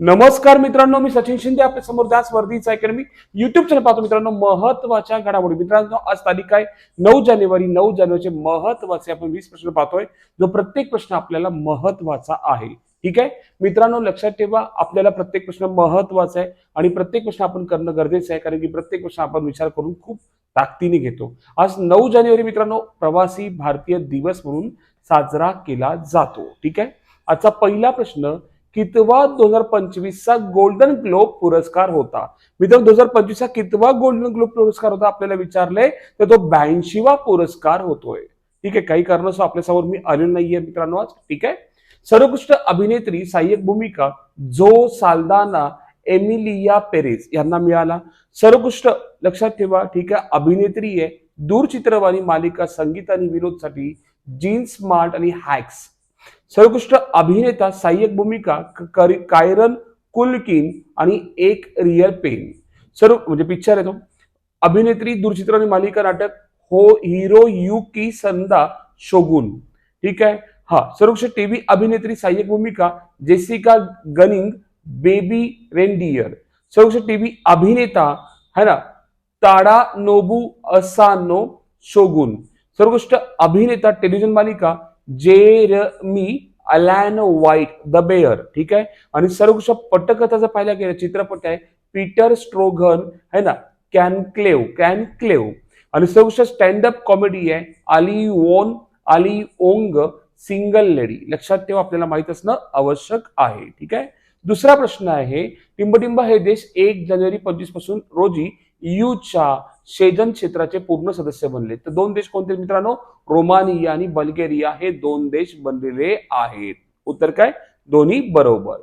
नमस्कार मित्रांनो मी सचिन शिंदे आपल्यासमोर दास वर्धीचा अकॅडमी युट्यूब चॅनल पाहतो. मित्रांनो महत्त्वाच्या घडामोडी. मित्रांनो आज तारीख आहे नऊ जानेवारी. नऊ जानेवारीचे महत्त्वाचे आपण वीस प्रश्न पाहतोय. जो प्रत्येक प्रश्न आपल्याला महत्त्वाचा आहे. ठीक आहे? मित्रांनो लक्षात ठेवा आपल्याला प्रत्येक प्रश्न महत्त्वाचा आहे आणि प्रत्येक प्रश्न आपण करणं गरजेचं आहे कारण की प्रत्येक प्रश्न आपण विचार करून खूप ताकदीने घेतो. आज नऊ जानेवारी मित्रांनो प्रवासी भारतीय दिवस म्हणून साजरा केला जातो. ठीक आहे? आजचा पहिला प्रश्न कितवा दोन हजार पंचवीसचा गोल्डन ग्लोब पुरस्कार होता. मित्रांनो दोन हजार पंचवीसचा कितवा गोल्डन ग्लोब पुरस्कार होता आपल्याला विचारले तर तो ब्याऐंशीवा पुरस्कार होतोय. ठीक आहे काही कारणास्तव आपल्यासमोर मी आलेलो नाहीये मित्रांनो आज. ठीक आहे? सर्वोत्कृष्ट अभिनेत्री सहाय्यक भूमिका जो साल्दाना एमिलिया पेरेस यांना मिळाला. सर्वोत्कृष्ट लक्षात ठेवा ठीक आहे अभिनेत्री आहे दूरचित्रवाणी मालिका संगीत आणि विनोदसाठी जीन्स स्मार्ट आणि हॅक्स सर्वोत्कृष्ट अभिनेता सहाय्यक भूमिका करी- कायरन कुलकिन आणि एक रिअल पेन. सर्व म्हणजे पिक्चर आहे तो. अभिनेत्री दूरचित्र आणि मालिका नाटक हो हिरो यू की संदा शोगुन. ठीक आहे? हा सर्वोत्कृष्ट टीव्ही अभिनेत्री सहाय्यक भूमिका जेसिका गनिंग बेबी रेंडियर. सर्वोत्कृष्ट टीव्ही अभिनेता है ना? Tadanobu Asano Shogun. सर्वोत्कृष्ट अभिनेता टेलिव्हिजन मालिका Jeremy Allen White the Bear ठीक आहे? आणि सर्वोच्च पटकथा जर पाहायला गेलं चित्रपट आहे पीटर स्ट्रोगन है ना? कॅनक्लेव कॅनक्लेव आणि सर्वोत्कृष्ट स्टँडअप कॉमेडी आहे आली ओन आली ओंग सिंगल लेडी. लक्षात ठेवा आपल्याला माहीत असणं आवश्यक आहे ठीक आहे? दुसरा प्रश्न आहे टिंबटिंब हे देश एक जानेवारी पंचवीसपासून रोजी यूच्या शेजन क्षेत्राचे पूर्ण सदस्य बनले. तर दोन देश कोणते मित्रांनो? रोमानिया आणि बल्गेरिया हे दोन देश बनलेले आहेत. उत्तर काय? दोन्ही बरोबर.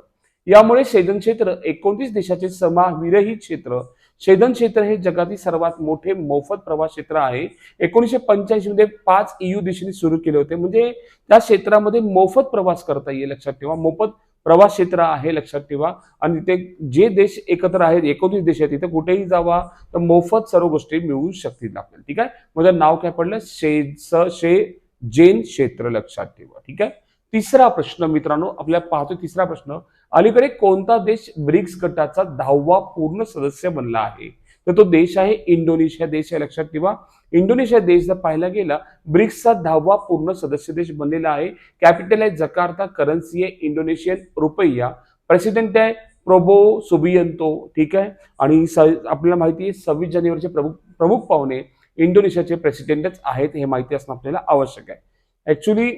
यामुळे शेजन क्षेत्र एकोणतीस देशाचे समाविरहित क्षेत्र. शेजन क्षेत्र हे जगातील सर्वात मोठे मोफत प्रवास क्षेत्र आहे. एकोणीसशे पंच्याऐंशी मध्ये पाच EU दिशेने सुरू केले होते. म्हणजे त्या क्षेत्रामध्ये मोफत प्रवास करता येईल लक्षात ठेवा. मोफत प्रवास क्षेत्र आहे लक्षात ठेवा. आणि तिथे जे देश एकत्र आहेत एकोणतीस देश आहेत तिथे कुठेही जावा तर मोफत सर्व गोष्टी मिळू शकतील आपल्याला. ठीक आहे? माझं नाव काय पडलं? शे शे जैन क्षेत्र लक्षात ठेवा. ठीक आहे? तिसरा प्रश्न मित्रांनो आपल्या पाहतो तिसरा प्रश्न. अलीकडे कोणता देश ब्रिक्स गटाचा दहावा पूर्ण सदस्य बनला आहे? तर तो देश आहे इंडोनेशिया देश आहे लक्षात ठेवा. इंडोनेशिया देश जर पाहायला गेला ब्रिक्सचा दहावा पूर्ण सदस्य देश बनलेला आहे. कॅपिटल आहे जकार्ता करन्सी आहे इंडोनेशियन रुपया. प्रेसिडेंट आहे प्रोबो सुबियंतो ठीक आहे? आणि स आपल्याला माहिती आहे सव्वीस जानेवारीचे प्रमुख प्रमुख पाहुणे इंडोनेशियाचे प्रेसिडेंटच आहेत हे माहिती असणं आपल्याला आवश्यक आहे. ऍक्च्युली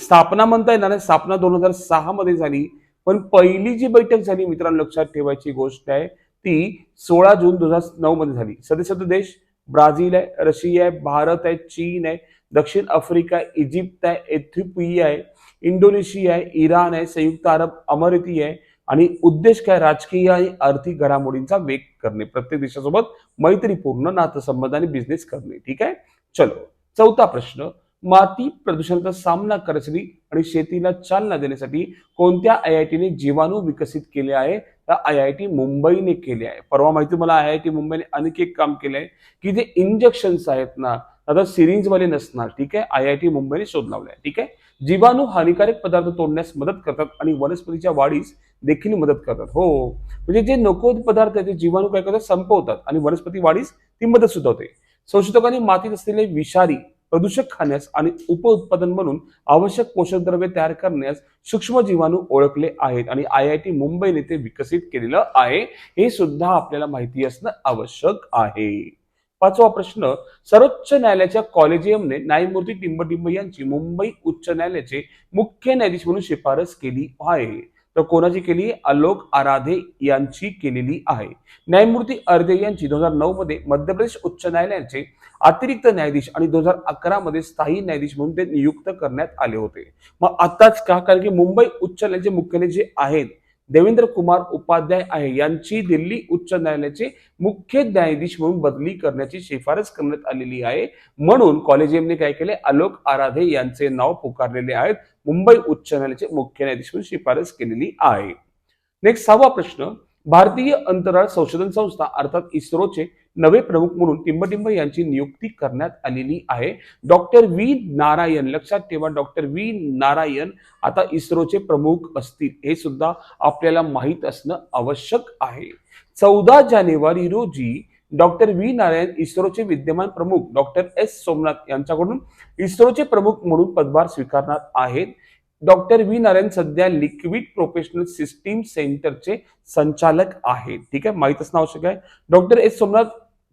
स्थापना म्हणता येणार स्थापना दोन हजार सहा मध्ये झाली. पण पहिली जी बैठक झाली मित्रांनो लक्षात ठेवायची गोष्ट आहे ती सोळा जून दोन हजार नऊ मध्ये झाली. सदस्य देश ब्राझील आहे रशिया आहे भारत आहे चीन आहे दक्षिण आफ्रिका इजिप्त आहे एथिओपिया आहे इंडोनेशिया आहे इराण आहे संयुक्त अरब अमरिती आहे आणि उद्देश काय? राजकीय आणि आर्थिक घडामोडींचा वेग करणे. प्रत्येक देशासोबत मैत्रीपूर्ण नातसंबंध आणि बिझनेस करणे. ठीक आहे? चलो. चौथा प्रश्न. माती प्रदूषणाचा सामना करण्यासाठी आणि शेतीला चालना देण्यासाठी कोणत्या आय आय टीने जीवाणू विकसित केले आहे? आय आय टी मुंबईने केले आहे. परवा माहिती मला आय आय टी मुंबईने आणखी एक काम केलंय की जे इंजेक्शन्स आहेत ना आता सिरिंजमध्ये नसणार ठीक आहे? आय आय टी मुंबईने शोध लावलाय ठीक आहे? जीवाणू हानिकारक पदार्थ तोडण्यास मदत करतात आणि वनस्पतीच्या वाढीस देखील मदत करतात. हो. म्हणजे जे नको पदार्थ आहेत ते जीवाणू काय करतात संपवतात आणि वनस्पती वाढीस ती मदत सुद्धा होते संशोधकांनी मातीत असलेले विषारी प्रदूषक खाण्यास आणि उपउत्पादन म्हणून आवश्यक पोषक द्रव्ये तयार करण्यास सूक्ष्म जीवाणू ओळखले आहेत आणि आय आय टी मुंबईने ते विकसित केलेलं आहे हे सुद्धा आपल्याला माहिती असणं आवश्यक आहे. पाचवा प्रश्न सर्वोच्च न्यायालयाच्या कॉलेजियमने न्यायमूर्ती टिंबटिंब यांची मुंबई उच्च न्यायालयाचे मुख्य न्यायाधीश म्हणून शिफारस केली आहे. तर कोणाची केली? आलोक आराधे यांची केलेली आहे. न्यायमूर्ती अर्धे यांची दोन हजार नऊ मध्ये मध्य प्रदेश उच्च न्यायालयाचे अतिरिक्त न्यायाधीश आणि दोन हजार अकरा मध्ये स्थायी न्यायाधीश म्हणून ते नियुक्त करण्यात आले होते. मग आताच का? कारण की मुंबई उच्च न्यायालयाचे मुख्यालय जे आहेत देवेंद्र कुमार उपाध्याय आहे. यांची दिल्ली उच्च न्यायालयाचे मुख्य न्यायाधीश म्हणून बदली करण्याची शिफारस करण्यात आलेली आहे. म्हणून कॉलेजियमने काय केले? आलोक आराधे यांचे नाव पुकारलेले आहेत. मुंबई उच्च न्यायालयाचे मुख्य न्यायाधीश म्हणून शिफारस केलेली आहे. नेक्स्ट सहावा प्रश्न भारतीय अंतराळ संशोधन संस्था अर्थात इस्रोचे नवे प्रमुख म्हणून टिंबटिंब यांची नियुक्ती करण्यात आलेली आहे. डॉक्टर व्ही नारायण लक्षात ठेवा डॉक्टर व्ही नारायण आता इस्रोचे प्रमुख असतील हे सुद्धा आपल्याला माहीत असणं आवश्यक आहे. चौदा जानेवारी रोजी डॉक्टर व्ही नारायण इस्रोचे विद्यमान प्रमुख डॉक्टर एस सोमनाथ यांच्याकडून इस्रोचे प्रमुख म्हणून पदभार स्वीकारणार आहेत. डॉक्टर व्ही नारायण सध्या लिक्विड प्रोफेशनल सिस्टीम सेंटरचे संचालक आहेत. ठीक आहे? माहीत असणं आवश्यक आहे. डॉक्टर एस सोमनाथ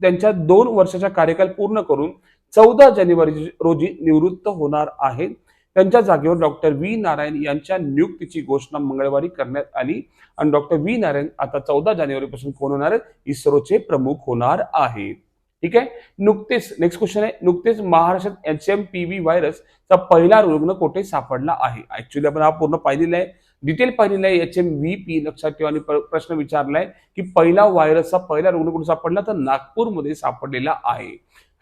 त्यांच्या दोन वर्षाचा कार्यकाल पूर्ण करून चौदा जानेवारी रोजी निवृत्त होणार आहेत. त्यांच्या जागेवर डॉक्टर व्ही नारायण यांच्या नियुक्तीची घोषणा मंगळवारी करण्यात आली आणि डॉक्टर व्ही नारायण आता चौदा जानेवारीपासून कोण होणार आहेत? इस्रोचे प्रमुख होणार आहेत. ठीक आहे? नुकतेच नेक्स्ट क्वेश्चन आहे. नुकतेच महाराष्ट्रात एच एम पी व्ही व्हायरसचा पहिला रुग्ण कुठे सापडला आहे? ऍक्च्युली आपण हा पूर्ण पाहिलेला आहे. डिटेल पाहिलेला आहे. एच एम व्ही पी लक्षात ठेवा आणि प्रश्न विचारलाय की पहिला व्हायरसचा पहिला रुग्ण कुठे सापडला? तर नागपूरमध्ये सापडलेला आहे.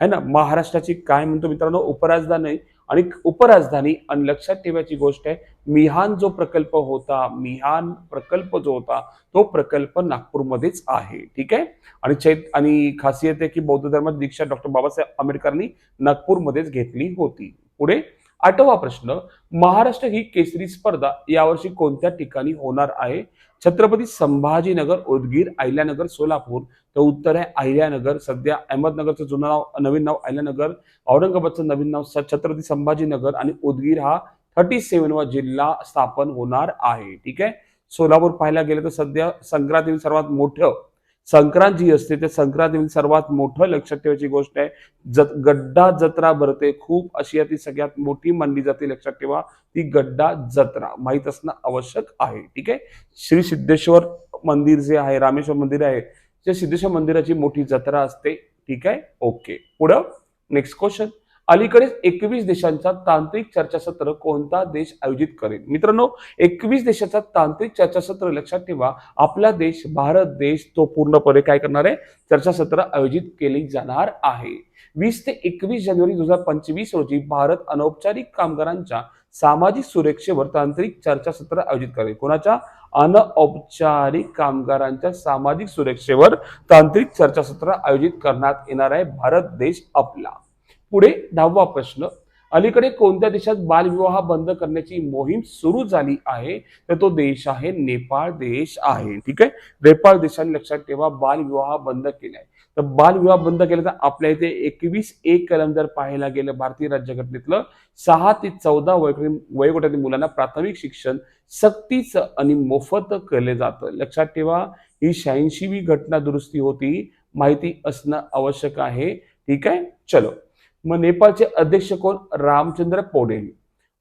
है ना? महाराष्ट्राची काय म्हणतो मित्रांनो? उपराजधानी आणि उपराजधानी आणि लक्षात ठेवायची गोष्ट आहे मिहान जो प्रकल्प होता मिहान प्रकल्प जो होता तो प्रकल्प नागपूरमध्येच आहे. ठीक आहे? आणि चैत आणि खासियत आहे की बौद्ध धर्माची दीक्षा डॉक्टर बाबासाहेब आंबेडकरांनी नागपूरमध्येच घेतली होती. पुढे आठवा प्रश्न महाराष्ट्र ही केसरी स्पर्धा यावर्षी कोणत्या ठिकाणी होणार आहे? छत्रपती संभाजीनगर उदगीर अहिल्यानगर सोलापूर. तर उत्तर आहे अहिल्यानगर सध्या अहमदनगरचं जुनं नाव नवीन नाव अहिल्यानगर औरंगाबादचं नवीन नाव छत्रपती संभाजीनगर आणि उदगीर हा थर्टी सेव्हनवा जिल्हा स्थापन होणार आहे. ठीक आहे? सोलापूर पाहायला गेलं तर सध्या संक्रांतीने सर्वात मोठं संक्रांत जी असते ते संक्रांती सर्वात मोठं लक्षात ठेवायची गोष्ट आहे जत गड्डा जत्रा भरते. खूप अशी ती सगळ्यात मोठी मानली जाते लक्षात ठेवा. ती गड्डा जत्रा माहीत असणं आवश्यक आहे. ठीक आहे? श्री सिद्धेश्वर मंदिर जे आहे रामेश्वर मंदिर आहे त्या सिद्धेश्वर मंदिराची मोठी जत्रा असते. ठीक आहे? ओके. पुढं नेक्स्ट क्वेश्चन अलीकडेच एकवीस देशांचा तांत्रिक चर्चासत्र कोणता देश आयोजित करेल? मित्रांनो एकवीस देशाचा तांत्रिक चर्चासत्र लक्षात ठेवा. आपला देश भारत देश तो पूर्णपणे काय करणार आहे? चर्चासत्र आयोजित केली जाणार आहे. वीस ते एकवीस जानेवारी दोन हजार पंचवीस रोजी भारत अनौपचारिक कामगारांच्या सामाजिक सुरक्षेवर तांत्रिक चर्चासत्र आयोजित करेल. कोणाच्या? अनौपचारिक कामगारांच्या सामाजिक सुरक्षेवर तांत्रिक चर्चासत्र आयोजित करण्यात येणार आहे. भारत देश आपला. पुढे दहावा प्रश्न. अलीकडे कोणत्या देशात बालविवाह बंद करण्याची मोहीम सुरू झाली आहे? तर तो देश आहे नेपाळ देश आहे. ठीक आहे? नेपाळ देशाने लक्षात ठेवा बालविवाह बंद केलाय. तर बालविवाह बंद केला तर आपल्या इथे एकवीस एक कलम जर पाहायला गेलं भारतीय राज्यघटनेतलं. सहा ते चौदा वयोगटातील मुलांना प्राथमिक शिक्षण सक्तीचं आणि मोफत केलं जातं. लक्षात ठेवा ही शहाऐंशीवी घटना दुरुस्ती होती. माहिती असणं आवश्यक आहे. ठीक आहे? चलो. मग नेपाळचे अध्यक्ष कोण? रामचंद्र पौडेल.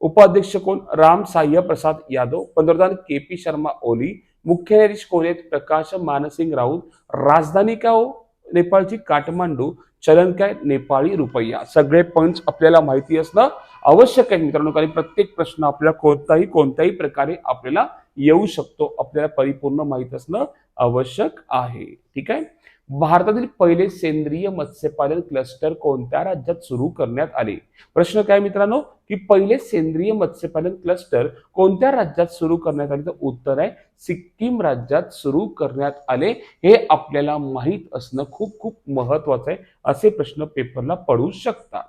उपाध्यक्ष कोण? राम साह्य प्रसाद यादव. पंतप्रधान के पी शर्मा ओली. मुख्य न्यायाधीश कोण आहेत? प्रकाश मानसिंग राऊत. राजधानी काय हो? नेपाळची काठमांडू. चलन काय? नेपाळी रुपया. सगळे पंच आपल्याला माहिती असणं आवश्यक आहे मित्रांनो कारण प्रत्येक प्रश्न आपल्याला कोणताही कोणत्याही प्रकारे आपल्याला येऊ शकतो. आपल्याला परिपूर्ण माहीत असणं आवश्यक आहे. ठीक आहे? भारतातील पहिले सेंद्रिय मत्स्यपालन क्लस्टर कोणत्या राज्यात सुरू करण्यात आले? प्रश्न काय मित्रांनो? की पहिले सेंद्रिय मत्स्यपालन क्लस्टर कोणत्या राज्यात सुरू करण्यात आले? तर उत्तर आहे सिक्कीम राज्यात सुरू करण्यात आले. हे आपल्याला माहीत असणं खूप खूप महत्वाचं आहे असे प्रश्न पेपरला पडू शकतात.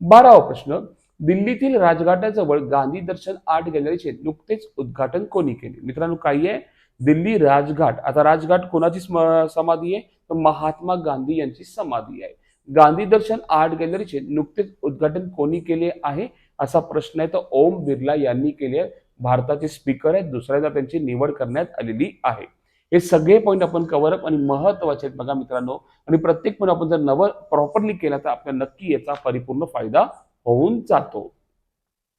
बारावा प्रश्न दिल्लीतील राजघाटाजवळ गांधी दर्शन आर्ट गॅलरीचे नुकतेच उद्घाटन कोणी केले? मित्रांनो काही आहे? दिल्ली राजघाट. आता राजघाट कोणाची समाधी आहे? तर महात्मा गांधी यांची समाधी आहे. गांधी दर्शन आर्ट गॅलरीचे नुकतेच उद्घाटन कोणी केले आहे? असा प्रश्न आहे. तर ओम बिर्ला यांनी केले आहे. भारताचे स्पीकर आहेत. दुसऱ्यांदा त्यांची निवड करण्यात आलेली आहे. हे सगळे पॉईंट आपण कव्हर अप आणि महत्त्वाचे आहेत बघा मित्रांनो. आणि प्रत्येक पॉईंट आपण जर नवं प्रॉपरली केला तर आपल्याला नक्की याचा परिपूर्ण फायदा होऊन जातो.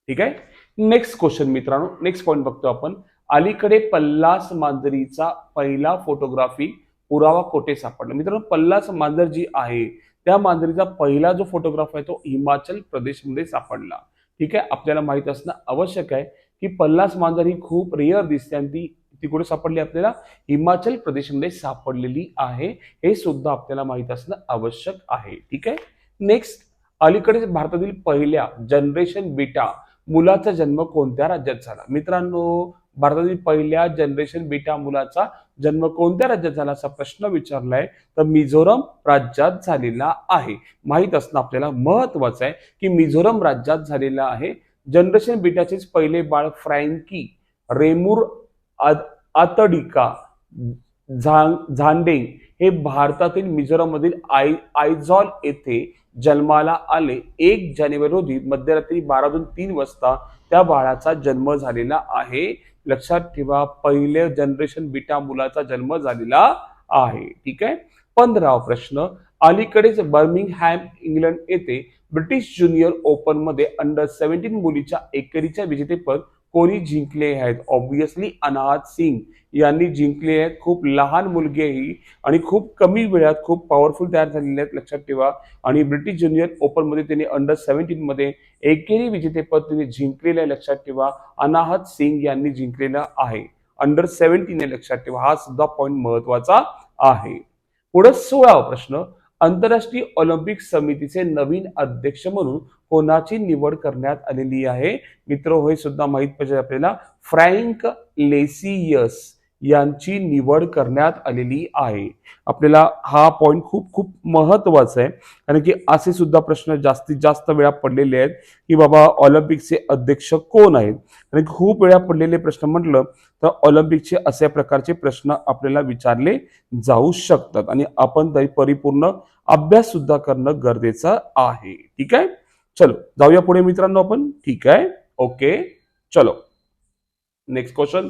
ठीक आहे? नेक्स्ट क्वेश्चन मित्रांनो. नेक्स्ट पॉईंट बघतो आपण. अलीकडे पल्लास मांजरीचा पहिला फोटोग्राफी पुरावा कोठे सापडला? मित्रांनो पल्लास मांजर जी आहे त्या मांजरीचा पहिला जो फोटोग्राफ आहे तो हिमाचल प्रदेशमध्ये सापडला. ठीक आहे? आपल्याला माहीत असणं आवश्यक आहे की पल्लास मांजर ही खूप रेअर दिसते आणि ती ती कुठे सापडली आपल्याला. हिमाचल प्रदेशमध्ये सापडलेली आहे हे सुद्धा आपल्याला माहीत असणं आवश्यक आहे. ठीक आहे? नेक्स्ट अलीकडेच भारतातील पहिल्या जनरेशन बीटा मुलाचा जन्म कोणत्या राज्यात झाला? मित्रांनो भारतातील पहिल्या जनरेशन बीटा मुलाचा जन्म कोणत्या राज्यात झाला असा प्रश्न विचारलाय? तर मिझोरम राज्यात झालेला आहे. माहीत असणं आपल्याला महत्वाचं आहे की मिझोरम राज्यात झालेला आहे. जनरेशन बीटाचेच पहिले बाळ फ्रँकी रेमूर आतडिका झांडेंग हे भारतातील मिझोरममधील आय आयझॉल येथे जन्माला आले. एक जानेवारी रोजी मध्यरात्री बारा दोन तीन वाजता त्या बाळाचा जन्म झालेला आहे. लक्षात ठेवा पहिले जनरेशन बिटा मुलाचा जन्म झालेला आहे. ठीक आहे? पंधरावा प्रश्न. अलीकडेच बर्मिंगहॅम इंग्लंड येथे ब्रिटिश ज्युनियर ओपनमध्ये अंडर सेव्हन्टीन मुलीच्या एकेरीच्या विजेतेपद कोणी जिंकले आहेत? ऑब्विसली अनाहत सिंग यांनी जिंकले आहेत. खूप लहान मुलगी ही आणि खूप कमी वेळात खूप पॉवरफुल तयार झालेले आहेत. लक्षात ठेवा. आणि ब्रिटिश ज्युनियर ओपनमध्ये त्यांनी अंडर सेव्हन्टीनमध्ये एकेरी विजेतेपद त्यांनी जिंकलेलं आहे. लक्षात ठेवा. अनाहत सिंग यांनी जिंकलेलं आहे. अंडर सेव्हन्टीन आहे. लक्षात ठेवा. हा सुद्धा पॉईंट महत्त्वाचा आहे. पुढे सोळावा प्रश्न. आंतरराष्ट्रीय ऑलिम्पिक समितीचे नवीन अध्यक्ष म्हणून कोणाची निवड करण्यात आलेली आहे? मित्र हे सुद्धा माहीत पाहिजे आपल्याला. Frank Lesius. यांची निवड करण्यात आलेली आहे. आपल्याला हा पॉईंट खूप खूप महत्त्वाचा आहे. कारण की असे सुद्धा प्रश्न जास्तीत जास्त वेळा पडलेले आहेत की बाबा ऑलिम्पिकचे अध्यक्ष कोण आहेत? आणि खूप वेळा पडलेले प्रश्न म्हटलं तर ऑलिम्पिकचे अशा प्रकारचे प्रश्न आपल्याला विचारले जाऊ शकतात. आणि आपण तरी परिपूर्ण अभ्यास सुद्धा करणं गरजेचं आहे. ठीक आहे? चलो जाऊया पुढे मित्रांनो आपण. ठीक आहे? ओके. चलो. नेक्स्ट क्वेश्चन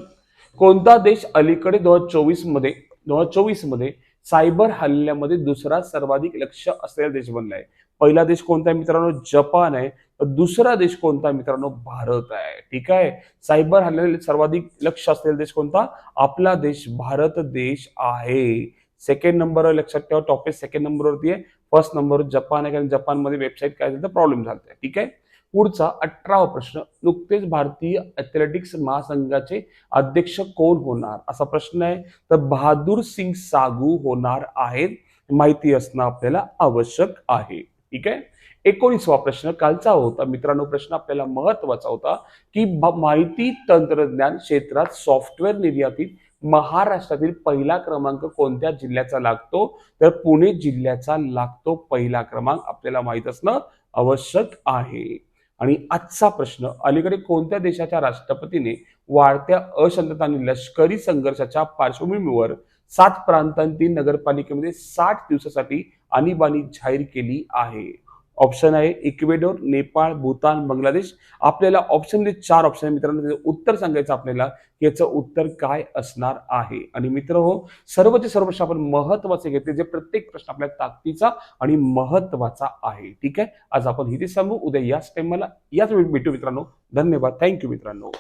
कोणता देश अलीकडे दोन हजार चोवीसमध्ये दोन हजार चोवीसमध्ये सायबर हल्ल्यामध्ये दुसरा सर्वाधिक लक्ष असलेला देश बनला आहे? पहिला देश कोणता आहे मित्रांनो? जपान आहे. तर दुसरा देश कोणता मित्रांनो? भारत आहे. ठीक आहे? सायबर हल्ल्याने सर्वाधिक लक्ष असलेला देश कोणता? आपला देश भारत देश आहे. सेकंड नंबर लक्षात ठेवा. टॉपिक सेकंड नंबरवरती आहे. फर्स्ट नंबर जपान आहे. कारण जपानमध्ये वेबसाईट काय झालं? तर प्रॉब्लेम झाला ठीक आहे? पुढचा अठरावा प्रश्न नुकतेच भारतीय अथलेटिक्स महासंघाचे अध्यक्ष कोण होणार? असा प्रश्न आहे. तर बहादूर सिंग सागू होणार आहेत माहिती असणं आपल्याला आवश्यक आहे. ठीक आहे? एकोणीसवा प्रश्न कालचा होता. मित्रांनो प्रश्न आपल्याला महत्त्वाचा होता की माहिती तंत्रज्ञान क्षेत्रात सॉफ्टवेअर निर्यातीत महाराष्ट्रातील पहिला क्रमांक कोणत्या जिल्ह्याचा लागतो? तर पुणे जिल्ह्याचा लागतो पहिला क्रमांक. आपल्याला माहीत असणं आवश्यक आहे. आणि आजचा प्रश्न अलीकडे कोणत्या देशाच्या राष्ट्रपतीने वाढत्या अशांतता आणि लष्करी संघर्षाच्या पार्श्वभूमीवर सात प्रांतांतील नगरपालिकेमध्ये साठ दिवसासाठी आणीबाणी जाहीर केली आहे? ऑप्शन आहे इक्वेडोर नेपाळ भूतान बांगलादेश. आपल्याला ऑप्शन जे चार ऑप्शन आहे. मित्रांनो त्याचं उत्तर सांगायचं आपल्याला की याचं उत्तर काय असणार आहे. आणि मित्र हो सर्वचे सर्व प्रश्न आपण महत्त्वाचे घेतले जे प्रत्येक प्रश्न आपल्या ताकदीचा आणि महत्त्वाचा आहे. ठीक आहे? आज आपण हिथे सांगू उद्या याच टाइमला याच वेळी भेटू मित्रांनो. धन्यवाद. थँक्यू मित्रांनो.